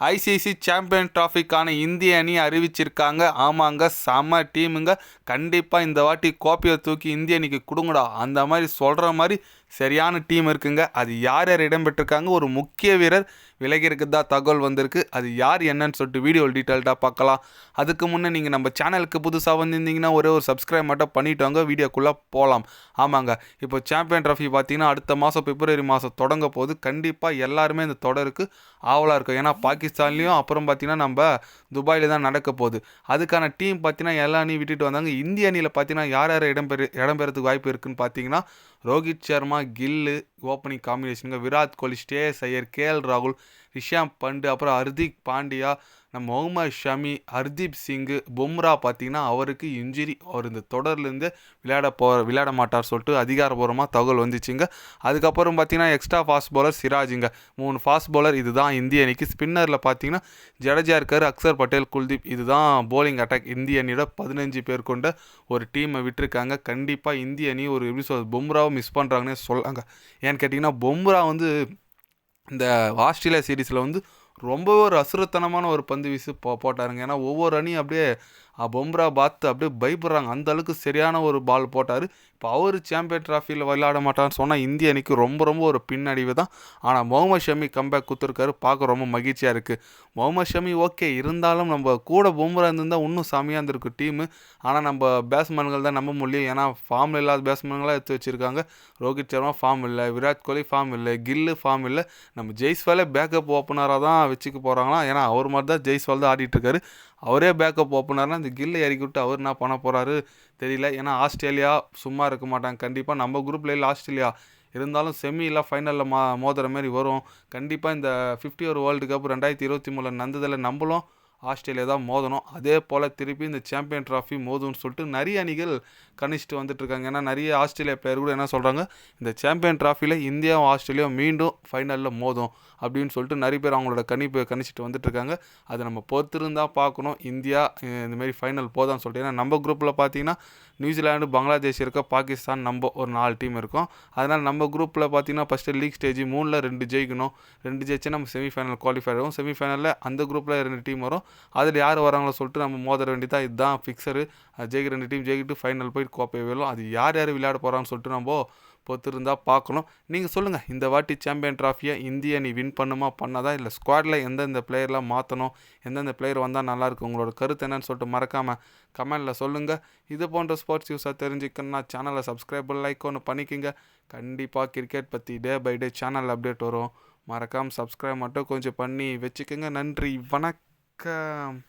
ICC champion ட்ராஃபிக்கான இந்திய அணி அறிவிச்சிருக்காங்க. ஆமாங்க செம்ம டீமுங்க. கண்டிப்பாக இந்த வாட்டி கோப்பையை தூக்கி இந்திய அணிக்கு கொடுங்கடா. அந்த மாதிரி சொல்கிற மாதிரி சரியான டீம் இருக்குங்க. அது யார் யார் இடம்பெற்றிருக்காங்க ஒரு முக்கிய வீரர் விலகிருக்கு தான் தகவல் வந்திருக்கு. அது யார் என்னன்னு சொல்லிட்டு வீடியோ டீட்டெயில்டாக பார்க்கலாம். அதுக்கு முன்னே நீங்கள் நம்ம சேனலுக்கு புதுசாக வந்திருந்தீங்கன்னா ஒரே ஒரு சப்ஸ்கிரைப் மட்டும் பண்ணிட்டு வாங்க வீடியோக்குள்ளே போகலாம். ஆமாங்க இப்போ சாம்பியன் ட்ராஃபி பார்த்தீங்கன்னா அடுத்த மாதம் பிப்ரவரி மாதம் தொடங்க போது கண்டிப்பாக எல்லாருமே இந்த தொடருக்கு ஆவலாக இருக்கும். ஏன்னா பாக்கி பாகிஸ்தான்லேயும் அப்புறம் பார்த்தீங்கன்னா நம்ம துபாயில் தான் நடக்க போகுது. அதுக்கான டீம் பார்த்தீங்கன்னா எல்லா அணியும் விட்டுட்டு வந்தாங்க. இந்திய அணியில் பார்த்தீங்கன்னா யார் யார் இடம்பெற இடம்பெறதுக்கு வாய்ப்பு இருக்குன்னு பார்த்தீங்கன்னா ரோஹித் சர்மா கில்லு ஓப்பனிங் காம்பினேஷனுங்க விராட் கோலி ஸ்ரேயஸ் ஐயர் கேஎல் ராகுல் ரிஷாம் பண்டு அப்புறம் ஹர்திக் பாண்டியா நம்ம முகமது ஷமி ஹர்தீப் சிங்கு பும்ரா பார்த்தீங்கன்னா அவருக்கு இன்ஜுரி அவர் இந்த தொடர்லேருந்து விளையாட போ விளையாட மாட்டார் சொல்லிட்டு அதிகாரபூர்வமாக தகவல் வந்துச்சுங்க. அதுக்கப்புறம் பார்த்தீங்கன்னா எக்ஸ்ட்ரா ஃபாஸ்ட் பவுலர் சிராஜுங்க. மூணு ஃபாஸ்ட் பவுலர் இதுதான் இந்திய அணிக்கு. ஸ்பின்னரில் பார்த்தீங்கன்னா ஜடேஜா இருக்கார் அக்சர் பட்டேல் குல்தீப். இதுதான் போலிங் அட்டாக் இந்திய அணியோட பதினஞ்சு பேர் கொண்ட ஒரு டீமை விட்டுருக்காங்க. கண்டிப்பாக இந்திய அணி ஒரு எப்படி சொல்றது பும்ராவும் மிஸ் பண்ணுறாங்கன்னே சொல்லாங்க. ஏன்னு கேட்டிங்கன்னா பும்ரா வந்து இந்த ஆஸ்திரேலியா சீரீஸில் வந்து ரொம்பவே ஒரு அசுரத்தனமான ஒரு பந்து வீசு போ போட்டாருங்க. ஏன்னா ஒவ்வொரு அணியும் அப்படியே பொம்ரா பார்த்து அப்படியே பயப்படுறாங்க. அந்த அளவுக்கு சரியான ஒரு பால் போட்டார். இப்போ அவர் சாம்பியன் ட்ராஃபியில் விளையாட மாட்டான்னு சொன்னால் இந்திய அணிக்கு ரொம்ப ரொம்ப ஒரு பின்னடைவு தான். ஆனால் முகமது ஷமி கம்பேக் கொடுத்துருக்காரு. பார்க்க ரொம்ப மகிழ்ச்சியாக இருக்குது முகமது ஷமி ஓகே இருந்தாலும் நம்ம கூட பொம்ரா இருந்திருந்தால் இன்னும் செமையாக இருந்திருக்கு டீமு ஆனால் நம்ம பேட்ஸ்மேன்கள் தான் நம்ப முடியும். ஏன்னா ஃபார்மில் இல்லாத பேட்ஸ்மேன்களாக எடுத்து வச்சுருக்காங்க. ரோஹித் சர்மா ஃபார்ம் இல்லை. விராட் கோலி ஃபார்ம் இல்லை. கில்லு ஃபார்ம் இல்லை. நம்ம ஜெய்ஸ்வாலே பேக்கப் ஓப்பனராக தான் வச்சுக்க போகிறாங்களா ஏன்னா அவர் மாதிரி தான் ஜெய்ஸ்வால் தான் ஆடிட்டுருக்காரு அவரே பேக்கப் ஓப்பனர்னா இந்த கில்லை இறக்கி விட்டு அவர் என்ன பண்ண போகிறாரு தெரியல. ஏன்னா ஆஸ்திரேலியா சும்மா இருக்க மாட்டாங்க. கண்டிப்பாக நம்ம குரூப்ல இல்லை ஆஸ்திரேலியா இருந்தாலும் செமியில் ஃபைனலில் மா மோதுற மாதிரி வரும். கண்டிப்பாக இந்த ஃபிஃப்டி ஒரு வேர்ல்டு கப் ரெண்டாயிரத்தி இருபத்தி மூணில் நடந்ததில் நம்மளும் ஆஸ்திரேலியா தான் மோதணும். அதே போல் திருப்பி இந்த சாம்பியன் ட்ராஃபி மோதும்னு சொல்லிட்டு நிறைய அணிகள் கணிச்சிட்டு வந்துட்டு இருக்காங்க ஏன்னா நிறைய ஆஸ்திரேலியா பிளேயர் கூட என்ன சொல்கிறாங்க இந்த சாம்பியன் ட்ராஃபியில் இந்தியாவும் ஆஸ்திரேலியாவும் மீண்டும் ஃபைனலில் மோதும் அப்படின்னு சொல்லிட்டு நிறைய பேர் அவங்களோட கணிப்பு கணிச்சிட்டு வந்துட்டுருக்காங்க. அதை நம்ம பொறுத்திருந்தால் பார்க்கணும். இந்தியா இந்தமாரி ஃபைனல் போதான்னு சொல்லிட்டு. ஏன்னா நம்ம குரூப்பில் பார்த்தீங்கன்னா நியூசிலாண்டு பங்களாதேஷ் இருக்க பாகிஸ்தான் நம்ம ஒரு நாலு டீம் இருக்கும். அதனால் நம்ம குரூப்பில் பார்த்தீங்கன்னா ஃபஸ்ட்டு லீக் ஸ்டேஜ் மூணில் ரெண்டு ஜெயிக்கணும். ரெண்டு ஜெயிச்சு நம்ம செமிஃபைனல் குவாலிஃபை ஆகும். செமிஃபைனலில் அந்த குரூப்பில் ரெண்டு டீம் வரும். அதில் யார் வராங்களோ சொல்லிட்டு நம்ம மோத வேண்டியதாக இதுதான் ஃபிக்ஸரு ஜெயிக்கிற ரெண்டு டீம் ஜெயிக்கிட்டு ஃபைனல் போய் கோப்பை வேலும் அது யார் யார் விளையாட போகிறான்னு சொல்லிட்டு நம்ம பொறுத்திருந்தால் பார்க்கணும். நீங்கள் சொல்லுங்கள் இந்த வாட்டி சாம்பியன் ட்ராஃபியை இந்தியா நீ வின் பண்ணுமா பண்ணாதா? இல்லை ஸ்குவாடில் எந்தெந்த பிளேயர்லாம் மாற்றணும் எந்தெந்த பிளேயர் வந்தால் நல்லாயிருக்கும் உங்களோட கருத்து என்னன்னு சொல்லிட்டு மறக்காமல் கமெண்டில் சொல்லுங்கள் இது போன்ற ஸ்போர்ட்ஸ் நியூஸாக தெரிஞ்சுக்கணும்னா சேனலை சப்ஸ்கிரைப் லைக் ஒன்று பண்ணிக்கோங்க. கண்டிப்பாக கிரிக்கெட் பற்றி day by day channel update வரும். மறக்காமல் சப்ஸ்கிரைப் மட்டும் கொஞ்சம் பண்ணி வச்சுக்கோங்க. நன்றி வணக்கம். um,